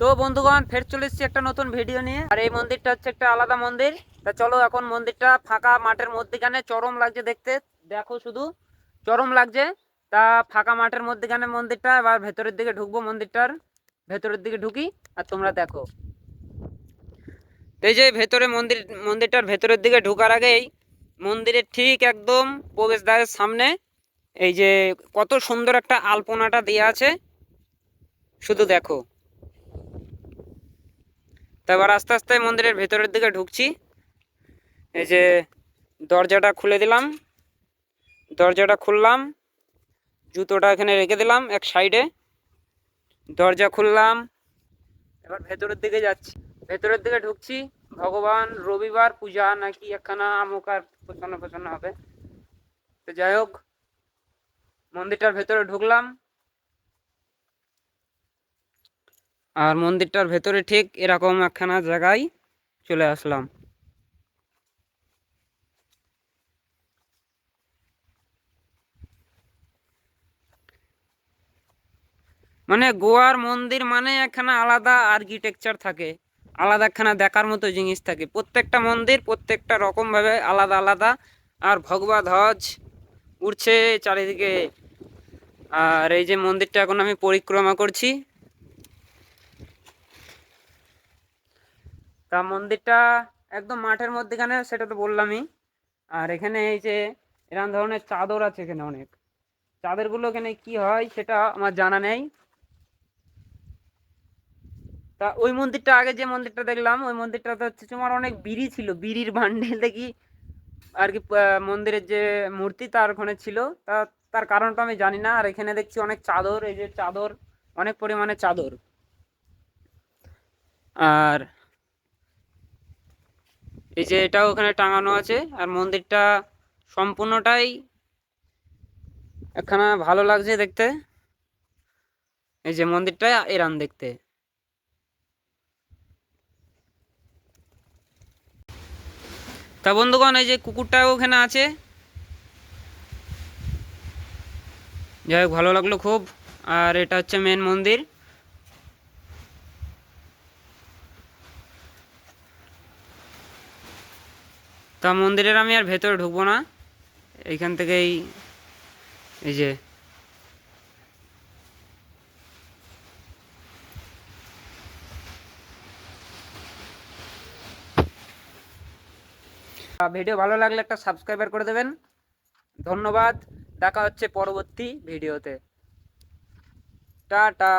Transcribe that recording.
তো বন্ধুগণ, ফের চলে এসেছি একটা নতুন ভিডিও নিয়ে। আর এই মন্দিরটা হচ্ছে একটা আলাদা মন্দির। তা চলো এখন মন্দিরটা ফাঁকা মাঠের মধ্যেখানে চরম লাগছে দেখতে। দেখো শুধু, চরম লাগছে। তা ফাঁকা মাঠের মধ্যেখানে মন্দিরটা, এবার ভেতরের দিকে ঢুকবো মন্দিরটার। ভেতরের দিকে ঢুকি, আর তোমরা দেখো। এই যে ভেতরে মন্দির, মন্দিরটার ভেতরের দিকে ঢোকার আগেই মন্দিরের ঠিক একদম প্রবেশদ্বারের সামনে এই যে কত সুন্দর একটা আলপনাটা দেওয়া আছে। শুধু দেখো। তো এবার আস্তে আস্তে মন্দিরের ভেতরের দিকে ঢুকছি। এই যে দরজাটা খুলে দিলাম। দরজাটা খুললাম। জুতোটা এখানে রেখে দিলাম এক সাইডে। দরজা খুললাম। এবার ভেতরের দিকে যাচ্ছি। ভেতরের দিকে ঢুকছি। ভগবান রবিবার পূজা নাকি একখানা আমুকার পেছনে পেছনে হবে। তো যাই হোক, মন্দিরটার ভেতরে ঢুকলাম। আর মন্দিরটার ভেতরে ঠিক এরকম একখানা জায়গায় চলে আসলাম। মানে গোয়ার মন্দির মানে একখানা আলাদা আর্কিটেকচার থাকে, আলাদা একখানা দেখার মতো জিনিস থাকে। প্রত্যেকটা মন্দির প্রত্যেকটা রকমভাবে আলাদা আলাদা, আর ভগবা ধ্বজ উঠছে চারিদিকে। আর এই যে মন্দিরটা এখন আমি পরিক্রমা করছি। তা মন্দিরটা একদম মাঠের মধ্যেখানে, সেটা তো বললামই। আর এখানে এই যে এরকম ধরনের চাদর আছে এখানে অনেক। চাদরগুলো এখানে কি হয় সেটা আমার জানা নেই। তা ওই মন্দিরটা আগে যে মন্দিরটা দেখলাম, ওই মন্দিরটাতে হচ্ছে তোমার অনেক বিড়ি ছিল, বিড়ির বান্ডেল দেখি আর কি মন্দিরের যে মূর্তি তার ওখানে ছিল। তা তার কারণটা আমি জানি না। আর এখানে দেখছি অনেক চাদর, এই যে চাদর, অনেক পরিমাণে চাদর। আর এই যে এটাও ওখানে টাঙানো আছে, আর মন্দিরটা সম্পূর্ণটাই একখানা ভালো লাগছে দেখতে। এই যে মন্দিরটা এরান দেখতে। তা বন্ধুগণ, এই যে কুকুরটাও ওখানে আছে। যাই হোক, ভালো লাগল খুব। আর এটা হচ্ছে মেন মন্দির। তা মন্দিরের আমি আর ভেতরে ঢুকবো না। এইখান থেকেই এই যে। ভিডিও ভালো লাগলে একটা সাবস্ক্রাইবার করে দেবেন। ধন্যবাদ। দেখা হচ্ছে পরবর্তী ভিডিওতে। টাটা।